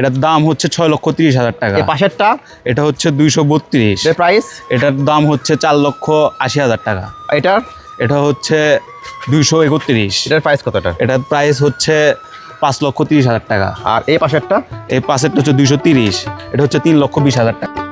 এটার দাম হচ্ছে ছয় লক্ষ তিরিশ হাজার টাকা। পাশেরটা? এটা হচ্ছে দুইশো বত্রিশ। প্রাইস এটার দাম হচ্ছে চার লক্ষ আশি হাজার টাকা। এটার? এটা হচ্ছে দুইশো একত্রিশ। এটার প্রাইস কতটা এটার? প্রাইস হচ্ছে পাঁচ লক্ষ তিরিশ হাজার টাকা। আর এই পাশেরটা? এই পাশেরটা হচ্ছে দুইশো তিরিশ। এটা হচ্ছে তিন লক্ষ বিশ হাজার টাকা।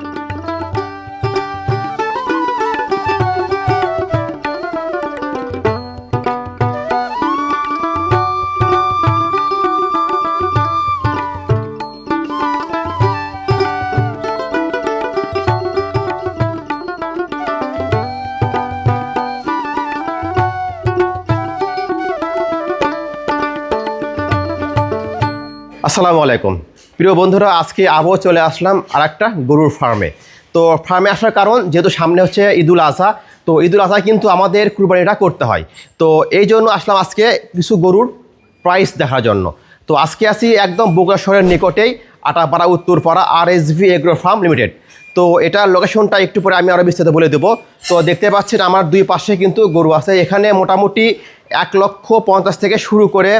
আসসালামু আলাইকুম। প্রিয় বন্ধুরা, আজকে আবও চলে আসলাম আর একটা গরুর ফার্মে তো ফার্মে আসার কারণ, যেহেতু সামনে হচ্ছে ঈদুল আজহা, তো ঈদুল আজহা কিন্তু আমাদের কুরবানিটা করতে হয়। তো এই জন্য আসলাম আজকে কিছু গরুর প্রাইস দেখার জন্য। তো আজকে আসি একদম বগুড়া শহরের নিকটেই Atapara, Uttarpara R S V agro farm limited তো এটার লোকেশনটা একটু পরে আমি আরও বিস্তারিত বলে দেবো। তো দেখতে পাচ্ছেন, আমার দুই পাশে কিন্তু গরু আছে। এখানে মোটামুটি এক লক্ষ পঞ্চাশ থেকে শুরু করে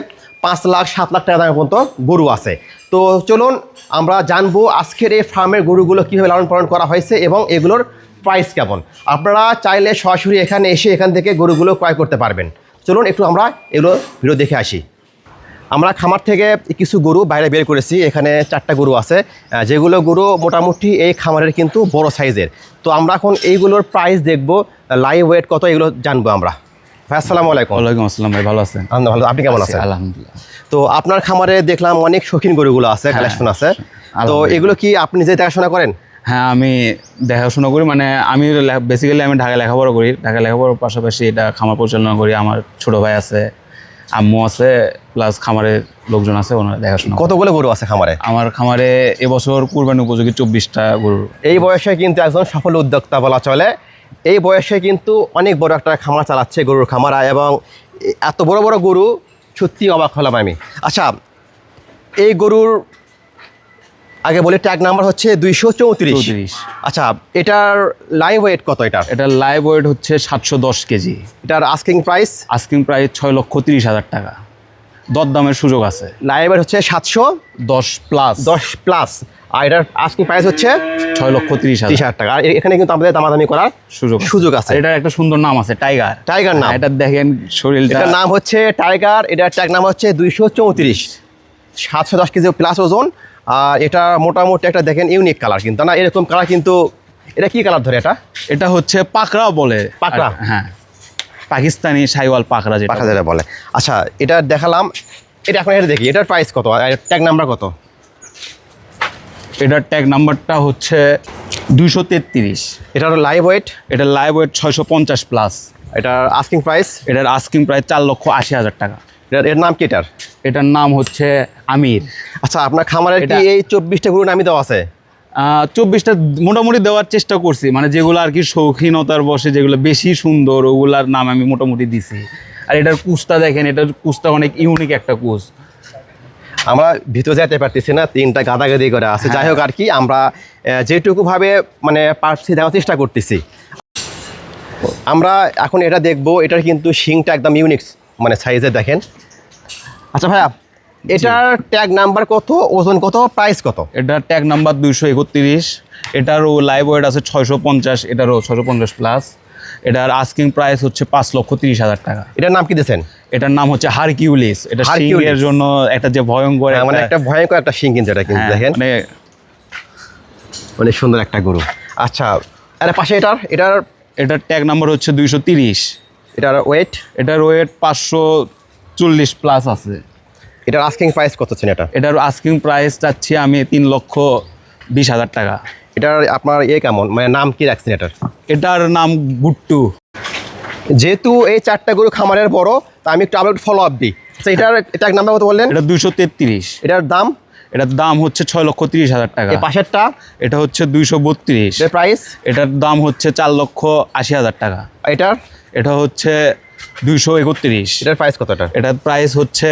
পাঁচ লাখ, সাত লাখ টাকা দামের পর্যন্ত গরু আছে। তো চলুন আমরা জানব আজকের এই ফার্মের গরুগুলো কীভাবে লালন পালন করা হয়েছে এবং এগুলোর প্রাইস কেমন। আপনারা চাইলে সরাসরি এখানে এসে এখান থেকে গরুগুলো ক্রয় করতে পারবেন। চলুন একটু আমরা এগুলো ভিডিও দেখে আসি। আমরা খামার থেকে কিছু গরু বাইরে বের করেছি। এখানে চারটা গরু আছে। যেগুলো গরু মোটামুটি এই খামারের কিন্তু বড় সাইজের। তো আমরা এখন এইগুলোর প্রাইস দেখব লাইভ ওয়েট কত, এগুলো জানব আমরা। ভাই আসসালামু আলাইকুম। ওয়ালাইকুম আসসালাম ভাই ভালো আছেন? ভালো। আপনি কেমন আছেন? আলহামদুলিল্লাহ। তো আপনার খামারে দেখলাম অনেক শৌখিন গরুগুলো আছে কালেকশন আছে। তো এগুলো কি আপনি নিজে দেখাশোনা করেন? হ্যাঁ আমি দেখাশোনা করি মানে আমি বেসিক্যালি আমি ঢাকা লেখাপড়া করি। ঢাকা লেখাপড়ার পাশাপাশি এটা খামার পরিচালনা করি। আমার ছোট ভাই আছে আম্মু আছে প্লাস খামারের লোকজন আছে ওনারা দেখাশোনা কতগুলো গরু আছে খামারে? আমার খামারে এবছর কুরবানি উপযোগী চব্বিশটা গরু। এই বয়সে কিন্তু একজন সফল উদ্যোক্তা বলা চলে। এই বয়সে কিন্তু অনেক বড় একটা খামার চালাচ্ছে গরুর খামার এবং এত বড় বড় গরু সত্যি অবাক হলাম আমি। আচ্ছা এই গরুর আগে বলি ট্যাগ নাম্বার হচ্ছে দুইশো চৌত্রিশ। আচ্ছা এটার লাইভ ওয়েট কত এটা এটার এটা লাইভ ওয়েট হচ্ছে সাতশো দশ কেজি। এটার আস্কিং প্রাইস আস্কিং প্রাইস ছয় লক্ষ তিরিশ হাজার টাকা। দরদামের সুযোগ আছে। লাইভ ওয়েট হচ্ছে সাতশো দশ প্লাস দশ প্লাস আর এটার আস্কিং প্রাইস হচ্ছে ছয় লক্ষ তিরিশ হাজার। টাকা। আর এখানে কিন্তু আমাদের দামাদামি করার সুযোগ সুযোগ আছে। এটার একটা সুন্দর নাম আছে টাইগার টাইগার নাম। এটা দেখেন শরীরটা। এটার নাম হচ্ছে টাইগার এটার ট্যাগ নাম হচ্ছে দুইশো চৌত্রিশ। সাতশো দশ কেজি প্লাস ওজন। আর এটা মোটামুটি একটা দেখেন ইউনিক কালার কিন্তু না? এরকম কালার কিন্তু এটা কি কালার ধরে এটা? এটা হচ্ছে পাকড়াও বলে। পাকড়া? হ্যাঁ। পাকিস্তানি সাইওয়াল পাকড়া যেটা বলে। আচ্ছা এটা দেখালাম। এটা এখন এটা দেখি এটার প্রাইস কত? আর ট্যাগ নাম্বার কত? এটার ট্যাগ নাম্বারটা হচ্ছে দুইশো তেত্রিশ। এটার লাইভ ওয়েট এটার লাইভ ওয়েট ছয়শো পঞ্চাশ প্লাস এটার আস্কিং প্রাইস এটার আস্কিং প্রাইস চার লক্ষ আশি হাজার টাকা। এটার এর নাম কি এটার? এটার নাম হচ্ছে আমির। আচ্ছা আপনার খামারের কি এটা- এই চব্বিশটা গরু নামই দেওয়া আছে? চব্বিশটা মোটামুটি দেওয়ার চেষ্টা করছি। মানে যেগুলো আর কি শৌখিনতার বসে যেগুলো বেশি সুন্দর ওগুলার নাম আমি মোটামুটি দিছি। আর এটার কুচটা দেখেন এটার কুচটা অনেক ইউনিক একটা কুচ আমরা ভিতরে যেতে পারতেছি না তিনটা গাদাগাদি করে আছে। যাই হোক আর কি আমরা যেটুকুভাবে মানে পারছি দেওয়ার চেষ্টা করতেছি। আমরা এখন এটা দেখব এটার কিন্তু শিংটা একদম ইউনিক মানে সাইজে দেখেন। আচ্ছা ভাইয়া এটার ট্যাগ নাম্বার কত ওজন কত প্রাইস কত? এটার ট্যাগ নাম্বার দুইশো একত্রিশ এটারও লাইভ ওয়েট আছে ছয়শো পঞ্চাশ এটারও ছয়শো পঞ্চাশ প্লাস এটার আস্কিং প্রাইস হচ্ছে পাঁচ লক্ষ তিরিশ হাজার টাকা। এটার নাম কি দিয়েছেন? এটার নাম হচ্ছে হারকিউলিস। এটা। সিংহের জন্য একটা যে ভয়ঙ্কর মানে একটা- ভয়ঙ্কর একটা শিং কিন্তু এটা কিন্তু হ্যাঁ, দেখেন। মানে অনেক সুন্দর একটা গরু। আচ্ছা আরে পাশে এটার এটার এটার ট্যাগ নাম্বার হচ্ছে দুইশো তিরিশ। এটার ওয়েট এটার ওয়েট পাঁচশো চল্লিশ প্লাস আছে। এটার আস্কিং প্রাইস কত ছিল এটা? এটার আস্কিং প্রাইস চাচ্ছি আমি তিন লক্ষ বিশ হাজার টাকা। এটার আপনার ইয়ে কেমন? মানে নাম কি রাখছেন এটার? এটার নাম গুট্টু। যেহেতু এই চারটা গরু খামারের বড় তা আমি একটু আবার ফলো আপ দিই। আচ্ছা এটার এটা এক নাম্বার কত বললেন? এটা দুইশো তেত্রিশ। এটার দাম? এটার দাম হচ্ছে ছয় লক্ষ তিরিশ হাজার টাকা। পাশেরটা? এটা হচ্ছে দুইশো বত্রিশ। প্রাইস এটার দাম হচ্ছে চার লক্ষ আশি হাজার টাকা। এটার? এটা হচ্ছে দুইশো একত্রিশ। এটার প্রাইস কতটা এটার? প্রাইস হচ্ছে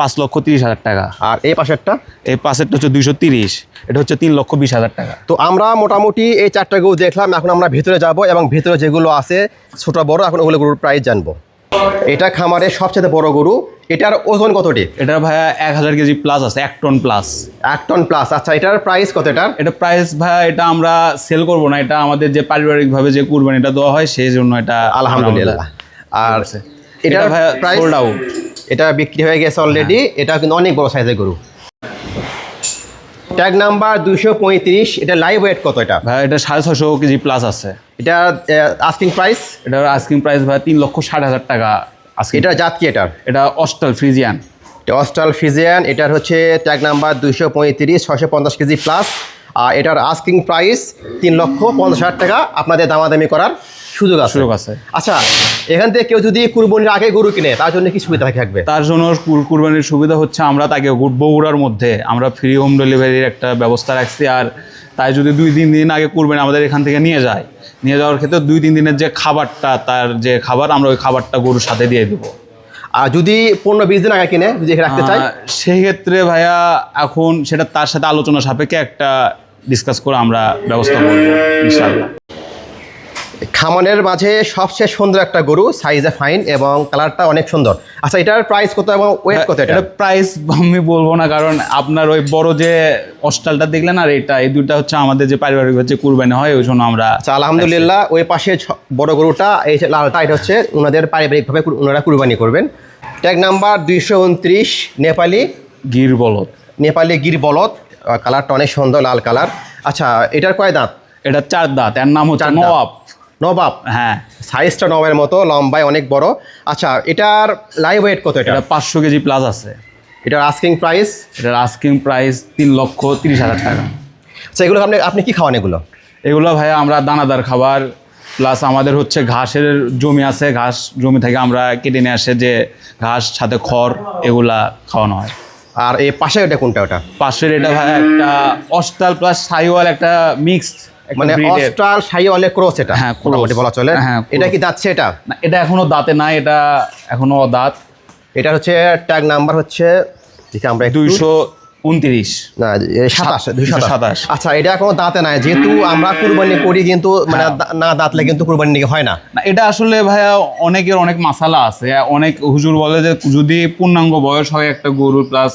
পাঁচ লক্ষ তিরিশ হাজার টাকা। আর এই পাশেরটা? এই পাশেরটা হচ্ছে দুইশো তিরিশ এটা হচ্ছে তিন লক্ষ বিশ হাজার টাকা। তো আমরা মোটামুটি এই চারটা গরু দেখলাম এখন আমরা ভেতরে যাব এবং ভেতরে যেগুলো আছে ছোট বড় এখন ওগুলো গরুর প্রাইস জানব। এটা খামারের সবচেয়ে বড় গরু এটার ওজন কতটি এটা ভাইয়া এক হাজার কেজি প্লাস আছে এক টন প্লাস এক টন প্লাস আচ্ছা এটার প্রাইস কত এটার? এটা প্রাইস ভাইয়া এটা আমরা সেল করব না এটা আমাদের যে পারিবারিকভাবে যে কুরবানিটা দেওয়া হয় সেই জন্য এটা আলহামদুলিল্লাহ। আর এটা ভাইয়া প্রাইস সোল্ড আউট এটা বিক্রি হয়ে গেছে অলরেডি এটা কিন্তু অনেক বড় সাইজের গরু। ট্যাগ নাম্বার দুইশো পঁয়ত্রিশ এটা লাইভ ওয়েট কত এটা? ভাইয়া এটা সাড়ে ছশো কেজি প্লাস আছে। এটা আস্কিং প্রাইস এটার আস্কিং প্রাইস ভাই তিন লক্ষ ষাট হাজার টাকা আজকে এটা জাত কি এটার এটা অস্টাল ফ্রিজিয়ান এটা অস্ট্রাল ফিজিয়ান এটার হচ্ছে ট্যাগ নাম্বার দুইশো পঁয়ত্রিশ ছশো পঞ্চাশ কেজি প্লাস আর এটার আস্কিং প্রাইস তিন লক্ষ পঞ্চাশ হাজার টাকা। আপনাদের দামাদামি করার সুযোগ আছে। সুযোগ আছে। আচ্ছা এখান থেকে কেউ যদি কুরবানির আগে গরু কিনে তার জন্য কি সুবিধা থাকবে? তার জন্য কুর- কুরবানির সুবিধা হচ্ছে আমরা তাকে বগুড়ার মধ্যে আমরা ফ্রি হোম ডেলিভারির একটা ব্যবস্থা রাখছি। আর তাই যদি দুই তিন দিন আগে কুরবানি আমাদের এখান থেকে নিয়ে যায় নিয়ে যাওয়ার ক্ষেত্রে দুই তিন দিনের যে খাবারটা তার যে খাবার আমরা ওই খাবারটা গরুর সাথে দিয়ে দেবো। আর যদি পনেরো বিশ দিন আগে কিনে যদি রাখতে চাই? আহ, সেই ক্ষেত্রে ভাইয়া এখন সেটা তার সাথে আলোচনা সাপেক্ষে একটা ডিসকাস করে আমরা ব্যবস্থা করব ইনশাল্লাহ খামানের মাঝে সবচেয়ে সুন্দর একটা গরু সাইজে ফাইন এবং কালারটা অনেক সুন্দর। আচ্ছা এটার প্রাইস কত এবং ওয়েট কত এটা প্রাইস আমি বলব না কারণ আপনার ওই বড় যে অস্টালটা দেখলেন আর এটা এই দুইটা হচ্ছে আমাদের যে পারিবারিক হচ্ছে কুরবানি হয় ওই জন্য আমরা আচ্ছা আলহামদুলিল্লাহ ওই পাশে বড় গরুটা এই লালটা এটা হচ্ছে ওনাদের পারিবারিকভাবে ওনারা কুরবানি করবেন। ট্যাগ নাম্বার দুইশো উনত্রিশ নেপালি। গির বলদ। নেপালি গির বলদ কালারটা অনেক সুন্দর লাল কালার আচ্ছা এটার কয় দাঁত? এটা চার দাঁত এর নাম হচ্ছে নবাব। নবাব। হ্যাঁ। সাইজটা নবের মতো লম্বায় অনেক বড়। আচ্ছা এটার লাইভ ওয়েট কত এটা? পাঁচশো কেজি প্লাস আছে। এটার আস্কিং প্রাইস এটার আস্কিং প্রাইস তিন লক্ষ তিরিশ হাজার টাকা। আচ্ছা এগুলো আপনি আপনি কি খাওয়ান এগুলো? এগুলো ভাইয়া আমরা দানাদার খাবার প্লাস আমাদের হচ্ছে ঘাসের জমি আছে। ঘাস জমি থেকে আমরা কেটে নিয়ে আসে যে ঘাস সাথে খড় এগুলা খাওয়ানো হয়। আর এই পাশে ওটা কোনটা ওটা? পাশের এটা ভাইয়া একটা অস্টাল প্লাস সাইওয়াল একটা মিক্সড মানে অস্ট্রাল সাই অলে ক্রস এটা হ্যাঁ, মোটামুটি বলা চলে। হ্যাঁ, এটা কি যাচ্ছে এটা? না এটা এখনও দাঁতে নাই এটা এখনও দাঁত। এটা হচ্ছে ট্যাগ নাম্বার হচ্ছে আমরা দুইশো উনত্রিশ। না সাতাশ দুইশো সাতাশ। আচ্ছা এটা এখনও দাঁতে নাই যেহেতু আমরা কুরবানি করি কিন্তু মানে হ্যাঁ। না দাঁতলে কিন্তু কুরবানি হয় না। না এটা আসলে ভাইয়া অনেকের অনেক মাসালা আছে অনেক হুজুর বলে যে যদি পূর্ণাঙ্গ বয়স হয় একটা গরুর প্লাস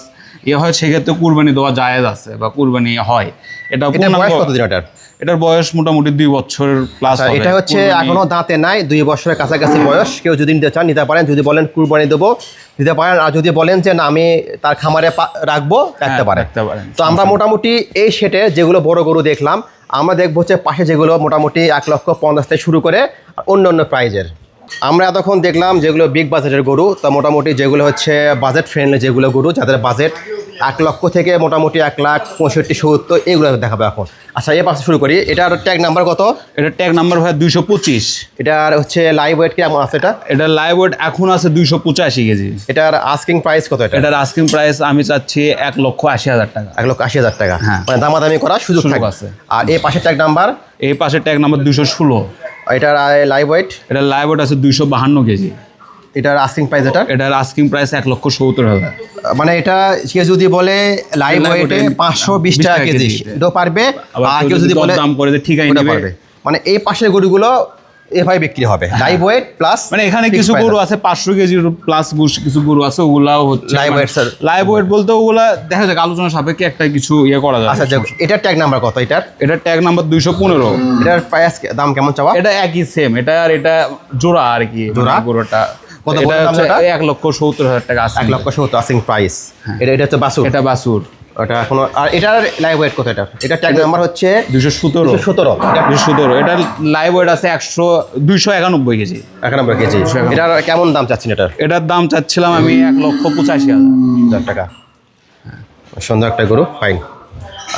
ইয়ে হয় সেক্ষেত্রে কুরবানি দেওয়া জায়েজ আছে বা কুরবানি হয়। এটা পূর্ণাঙ্গ এটার বয়স মোটামুটি দুই বছর প্লাস আচ্ছা, এটা হচ্ছে এখনও দাঁতে নাই দুই বছরের কাছাকাছি বয়স। কেউ যদি নিতে চান নিতে পারেন। যদি বলেন কুরবানি দেবো দিতে পারেন। আর যদি বলেন যে না আমি তার খামারে রাখব রাখতে রাখতে পারেন। তো আমরা মোটামুটি এই সেটে যেগুলো বড় গরু দেখলাম আমরা দেখব হচ্ছে পাশে যেগুলো মোটামুটি এক লক্ষ পঞ্চাশ থেকে শুরু করে অন্য অন্য প্রাইজের। আমরা এতক্ষণ দেখলাম যেগুলো বিগ বাজেটের গরু তা মোটামুটি যেগুলো হচ্ছে বাজেট ফ্রেন্ডলি যেগুলো গরু যাদের বাজেট এক লক্ষ থেকে মোটামুটি এক লাখ পঁয়ষট্টি সত্তর এগুলো দেখাবে এখন। আচ্ছা এ পাশে শুরু করি। এটার ট্যাগ নাম্বার কত? এটা ট্যাগ নাম্বার ভাইয়া দুইশো পঁচিশ। এটার হচ্ছে লাইভ ওয়েট কেমন আছে এটা? এটা লাইভ ওয়েট এখন আছে দুইশো পঁচাশি কেজি। এটার আস্কিং প্রাইস কত এটা? এটার আস্কিং প্রাইস আমি চাচ্ছি এক লক্ষ আশি হাজার টাকা। এক লক্ষ আশি হাজার টাকা। হ্যাঁ। মানে দামাদামি করার সুযোগ সুযোগ আছে। আর এই পাশের ট্যাগ নাম্বার এই পাশের ট্যাগ নাম্বার দুইশো ষোলো। এটার লাইভ ওয়েট এটা লাইভ ওয়েট আছে দুইশো বাহান্ন কেজি। এটার আস্কিং প্রাইস এটা এটার আস্কিং প্রাইস এক লক্ষ সত্তর হাজার। মানে এটা সে যদি বলে লাইভ ওয়েটে পাঁচশো বিশ টাকা কেজি। এটাও পারবে আর কেউ কেউ যদি বলে দাম করে নিবে। পারবে। মানে এই পাশের গরুগুলো এভাবে বিক্রি হবে। লাইভ ওয়েট প্লাস মানে এখানে কিছু গরু আছে। পাঁচশো কেজির প্লাস কিছু গরু আছে ওগুলাও হচ্ছে Live weight, sir। Live weight বলতে ওগুলা দেখা যাক আলোচনা সাপেক্ষে একটা কিছু ইয়ে করা যাবে। আচ্ছা এটার ট্যাগ নাম্বার কত এটার? এটা ট্যাগ নাম্বার দুইশো পনেরো। এটার প্রাইস দাম কেমন চাওয়া? এটা একই সেম এটা আর এটা জোড়া আর কি জোড়া? মানে গরুটা। এক লক্ষ সত্তর হাজার টাকা এক লক্ষ সত্তর আস্কিং প্রাইস এটা এটা হচ্ছে বাসুর। এটা বাসুর। ওটা এখনও আর এটার লাইভ ওয়েট কত এটা? এটা ট্যাগ নাম্বার হচ্ছে দুইশো সতেরো। সতেরো। দুইশো সতেরো। এটার লাইভ ওয়েট আছে একশো দুইশো একানব্বই কেজি। এক নম্বর কেজি এটার কেমন দাম চাচ্ছেন এটার? এটার দাম চাচ্ছিলাম আমি এক লক্ষ পঁচাশি হাজার। টাকা। সুন্দর একটা গরু ফাইন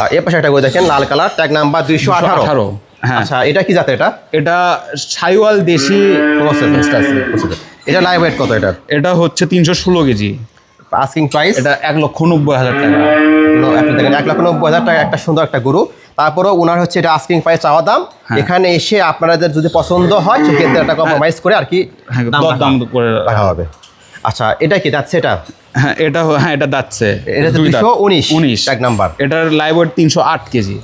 আর এ পাশে একটা গরু দেখেন লাল কালার ট্যাগ নাম্বার দুইশো আঠারো। আঠারো হ্যাঁ। আচ্ছা এটা কি জাতের এটা? এটা সাইওয়াল দেশি Process আছে। এটা লাইভ ওয়েট কত এটা এটা হচ্ছে তিনশো ষোলো কেজি। আস্কিং প্রাইস এটা এক লক্ষ নব্বই হাজার টাকা। আপনি দেখেন এক লক্ষ নব্বই হাজার টাকা একটা সুন্দর একটা গরু। তারপরেও ওনার হচ্ছে এটা আস্কিং প্রাইস চাওয়া দাম। হ্যাঁ। এখানে এসে আপনাদের যদি পছন্দ হয় সেক্ষেত্রে একটা কম্প্রোমাইজ করে আর কি হ্যাঁ দাম করে রাখা হবে। আচ্ছা এটা কি যাচ্ছে এটা? হ্যাঁ এটা হ্যাঁ এটা যাচ্ছে এটা হচ্ছে দুই দাঁত। দুশো উনিশ উনিশ। এক নাম্বার। এটার লাইভ ওয়েট তিনশো আট কেজি।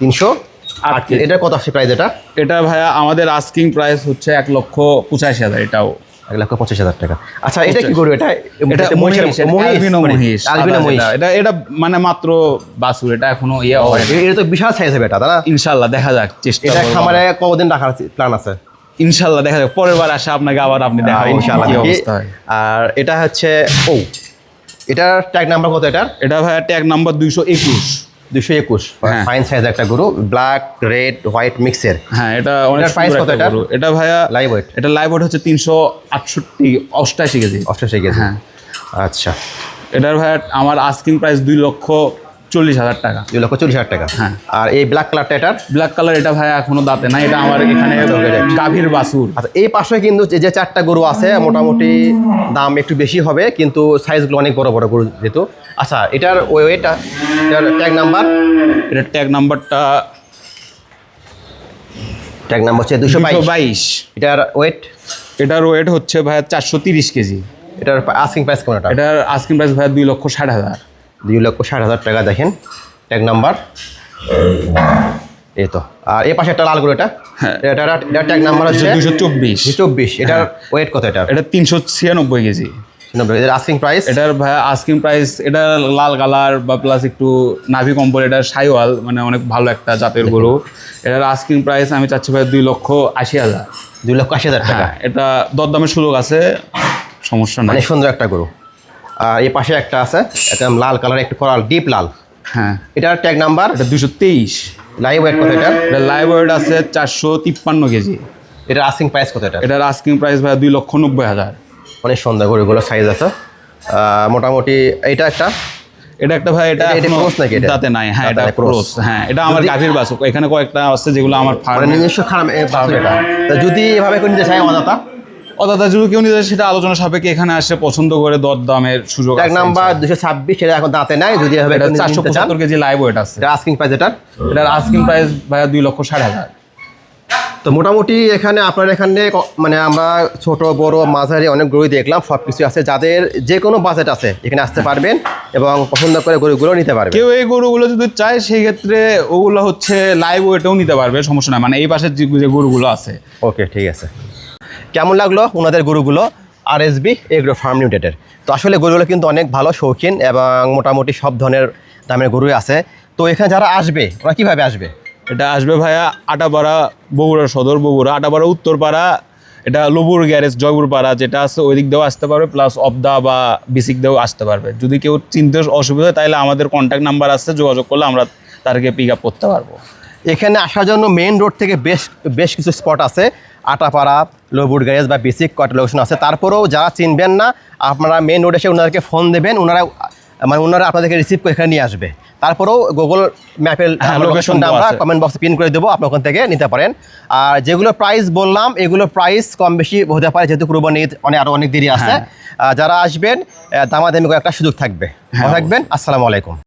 তিনশো আট কেজি। এটা কত আসছে প্রাইস এটা? এটা ভাইয়া আমাদের আস্কিং প্রাইস হচ্ছে এক লক্ষ পঁচাশি হাজার এটাও। এক লক্ষ পঁচিশ হাজার টাকা। আচ্ছা এটা কি গরু? এটা এটা মহিষ মানে, মহিষ মহিষ। যেটা। এটা এটা মানে মাত্র বাছুর এটা এখনও ইয়ে এটা তো বিশাল সাইজ হবে এটা তারা ইনশাল্লাহ দেখা যাক চেষ্টা এটা খামারে কতদিন রাখার প্ল্যান আছে? ইনশাল্লাহ দেখা যাক পরের বার আসে আপনাকে আবার আপনি দেখা। অবস্থা আর এটা হচ্ছে ও এটার ট্যাগ নাম্বার কত এটার? এটা ভাই ট্যাগ নাম্বার দুইশো একুশ। দুশো একুশ হ্যাঁ। ফাইন সাইজ একটা গরু ব্ল্যাক রেড হোয়াইট মিক্সের হ্যাঁ এটা অনেক price কত এটা? এটা ভাইয়া লাইভ ওয়েট এটা লাইভ ওয়েট হচ্ছে তিনশো আটষট্টি অষ্টাশি কেজি। অষ্টাশি কেজি। হ্যাঁ। আচ্ছা। এটার ভাইয়া আমার আস্কিং প্রাইস দুই লক্ষ চল্লিশ হাজার টাকা। দুই লক্ষ চল্লিশ হাজার টাকা। হ্যাঁ। আর এই ব্ল্যাক কালারটা এটার? ব্ল্যাক কালার এটা ভাইয়া এখনও দাঁতে না এটা আমার এখানে গাভীর বাছুর। আচ্ছা এই পাশে কিন্তু যে চারটা গরু আছে মোটামুটি দাম একটু বেশি হবে কিন্তু সাইজগুলো অনেক বড় বড় গরু যেহেতু। আচ্ছা এটার ওয়েট এটার ট্যাগ নাম্বার এটার ট্যাগ নাম্বারটা ট্যাগ নাম্বার হচ্ছে দুশো বাইশ। বাইশ। এটার ওয়েট এটার ওয়েট হচ্ছে ভাইয়া চারশো তিরিশ কেজি। এটার আস্কিং প্রাইস কেমন এটা এটার আস্কিং প্রাইস ভাইয়া দুই লক্ষ ষাট হাজার। দুই লক্ষ ষাট হাজার টাকা দেখেন ট্যাগ নাম্বার। এই তো আর এই পাশে একটা লাল এটা? হ্যাঁ। এটা এটার ট্যাগ নাম্বার হচ্ছে দুইশো চব্বিশ। চব্বিশ এটার হ্যাঁ। ওয়েট কত এটার? এটা তিনশো ছিয়ানব্বই কেজি। এটার আস্কিং প্রাইস এটার আস্কিং প্রাইস এটা লাল কালার বা প্লাস একটু নাভি কম্পল এটা সাইওয়াল মানে অনেক ভালো একটা জাতের গরু। এটার আস্কিং প্রাইস আমি চাচ্ছি ভাই দুই লক্ষ আশি হাজার। দুই লক্ষ আশি হাজার টাকা। হ্যাঁ এটা দরদামের সুযোগ আছে সমস্যা নাই। সুন্দর একটা গরু। আর এই পাশে একটা আছে একদম লাল কালার একটু করাল ডিপ লাল। হ্যাঁ। এটার ট্যাগ নাম্বার এটা দুশো তেইশ। লাইভ ওয়েট কত এটার এটা লাইভ ওয়েট আছে চারশো তিপ্পান্ন কেজি। এটার আস্কিং প্রাইস কত এটা? এটার আস্কিং প্রাইস ভাই দুই লক্ষ নব্বই হাজার। অনেক সুন্দর গরুগুলো সাইজ আছে। মোটামুটি এটা একটা? এটা একটা ভাই এটা এটা- এটা cross নাকি এটা? দাঁতে নাই। হ্যাঁ এটা ক্রস হ্যাঁ এটা আমার গাভীর বাসক এখানে কয়েকটা আছে যেগুলো আমার মানে ফার্মে নিজস্ব খারাপ এটা। তা যদি এভাবে করে নিতে চাই অদাতা যদি কেউ নিতে সেটা আলোচনা সাপেক্ষে এখানে আসে পছন্দ করে দর দামের সুযোগ ট্যাগ নাম্বার দুশো ছাব্বিশ সেটা এখন দাঁতে নাই যদি এটা চারশো পঁচাত্তর কেজি লাইভ ওয়েট আছে। এটা আস্কিং প্রাইস এটার? এটার আস্কিং প্রাইস ভাইয়া দুই লক্ষ ষাট হাজার। তো মোটামুটি এখানে আপনার এখানে মানে আমরা ছোট বড় মাঝারি অনেক গরু দেখলাম সব কিছু আছে। যাদের যে কোনো বাজেট আছে এখানে আসতে পারবেন এবং পছন্দ করে গরুগুলো নিতে পারবে কেউ এই গরুগুলো যদি চায় সেই ক্ষেত্রে ওগুলো হচ্ছে লাইভ ওয়েটেও নিতে পারবে সমস্যা নাই। মানে এই পাশের যে যে গরুগুলো আছে। ওকে ঠিক আছে। কেমন লাগল ওনাদের গরুগুলো? R S B agro farm লিমিটেডের তো আসলে গরুগুলো কিন্তু অনেক ভালো শৌখিন এবং মোটামুটি সব ধরনের দামের গরুই আছে। তো এখানে যারা আসবে ওরা কীভাবে আসবে? এটা আসবে ভাইয়া আটাপাড়া বগুড়া সদর বগুড়া। আটাপাড়া উত্তরপাড়া এটা লবুর গ্যারেজ জয়পুরপাড়া যেটা আছে ওই দিক দিয়েও আসতে পারবে প্লাস অবদা বা বিসিক দিয়েও আসতে পারবে। যদি কেউ চিনতে অসুবিধা হয় তাহলে আমাদের কন্ট্যাক্ট নাম্বার আছে যোগাযোগ করলে আমরা তাদেরকে পিক আপ করতে পারব। এখানে আসার জন্য মেইন রোড থেকে বেশ বেশ কিছু স্পট আছে। আটাপাড়া লবুর গ্যারেজ বা বেসিক কয়েকটা লোকেশন আছে। তারপরেও যারা চিনবেন না আপনারা মেইন রোড এসে ওনাদেরকে ফোন দেবেন ওনারা মানে ওনারা আপনাদেরকে রিসিভ করে এখানে নিয়ে আসবে। তারপরেও গুগল ম্যাপের লোকেশনটা আমরা কমেন্ট বক্সে পিন করে দেবো আপনি ওখান থেকে নিতে পারেন। আর যেগুলো প্রাইস বললাম এগুলো প্রাইস কম বেশি হতে পারে যেহেতু কুরবানি অনেক আরও অনেক দেরি আছে। হ্যাঁ। যারা আসবেন দামাদামি একটা সুযোগ থাকবে। হ্যাঁ, থাকবেন আসসালামু আলাইকুম।